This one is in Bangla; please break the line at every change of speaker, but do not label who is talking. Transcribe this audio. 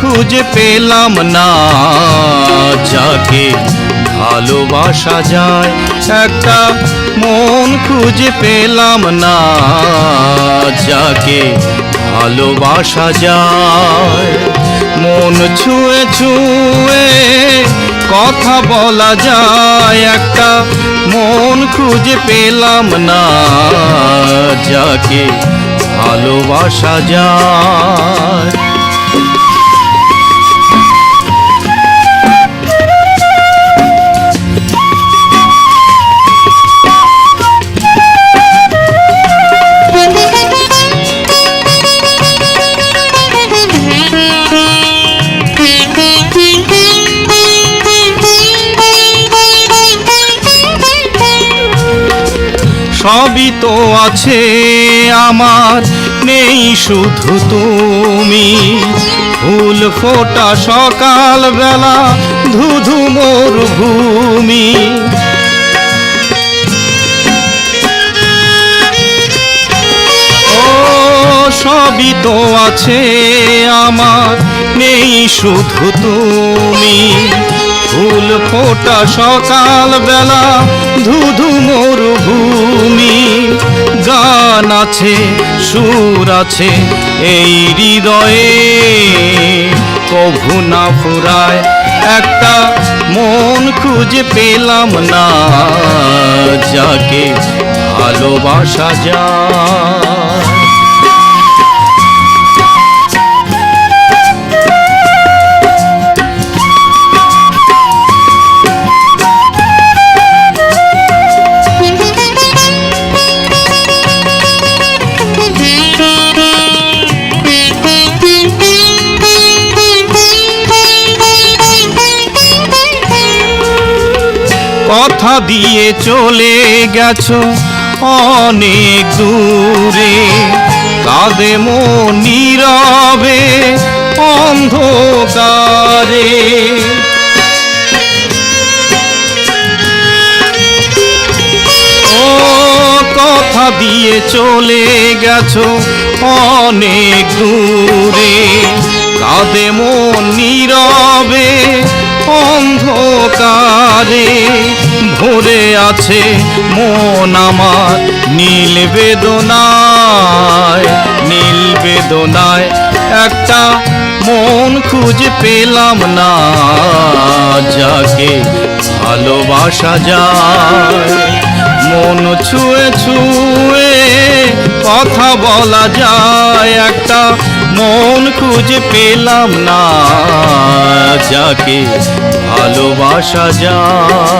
খুঁজে পেলাম না। যাকে ভালোবাসা যায়, একটা মন খুঁজে পেলাম না। যাকে ভালোবাসা যায়, মন ছুঁয়ে ছুঁয়ে কথা বলা যায়, একটা মন খুঁজে পেলাম না। যাকে ভালোবাসা যায় সবই তো আছে আমার, নেই শুধু তুমি। ফুল ফোটা সকাল বেলা ধুধু মরুভূমি। ও, সবই তো আছে আমার, নেই শুধু তুমি। ফুল ফোটা সকাল বেলা ধুধু মরুভূমি। গান আছে, সুর আছে এই হৃদয়ে। কভু না ফুরায়, একটা মন খুঁজে পেলাম না। যাকে ভালোবাসা যায়। কথা দিয়ে চলে গেছো অনেক দূরে। কাঁদে মন নীরবে অন্ধকারে। ও কথা দিয়ে চলে গেছো অনেক দূরে। কাঁদে মন নীরবে অন্ধকারে ভরে আছে মন আমার নীল বেদনায় নীল বেদনায় একটা মন খুঁজে পেলাম না, যাকে ভালোবাসা যায়। মন ছুঁয়ে ছুঁয়ে কথা বলা যায়, একটা মন খুঁজে পেলাম না যাকে ভালোবাসা যায়